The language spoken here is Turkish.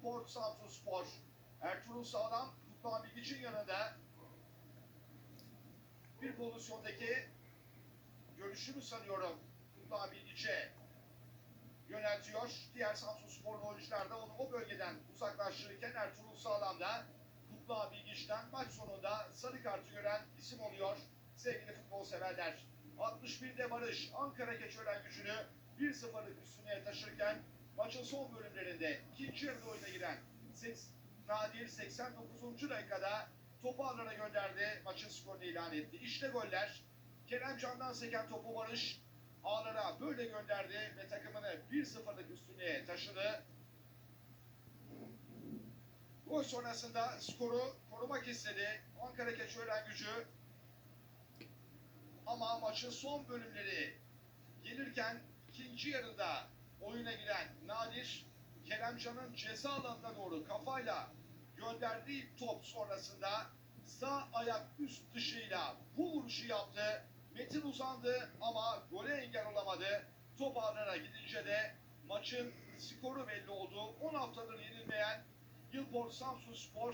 Yılport Samsun Spor. Ertuğrul Sağlam Kutluhan Bilgiç'in yanında bir pozisyondaki görüşünü sanıyorum Kutluhan Bilgiç'e yöneltiyor. Diğer Samsun Spor'un oyuncular da onu o bölgeden uzaklaştırırken Ertuğrul Sağlam da Kutluhan Bilgiç'ten maç sonunda sarı kartı gören isim oluyor sevgili futbol severler. 61'de Barış Ankara Keçiören gücünü 1-0'lık üstüne taşırken maçın son bölümlerinde ikinci yarıda oyuna giren Nadir 89. dakikada topu ağlara gönderdi. Maçın skorunu ilan etti. İşte goller. Kerem Can'dan seken topu Barış ağlara böyle gönderdi ve takımını 1-0'lık üstünlüğe taşıdı. Gol sonrasında skoru korumak istedi. Ankara Keçiören gücü ama maçın son bölümleri gelirken ikinci yarıda oyuna giren Nadir Keremcan'ın ceza alanına doğru kafayla gönderdiği top sonrasında sağ ayak üst dışıyla bu vuruşu yaptı. Metin uzandı ama gole engel olamadı. Top ağlara gidince de maçın skoru belli oldu. 10 haftadır yenilmeyen Yılport Samsun Spor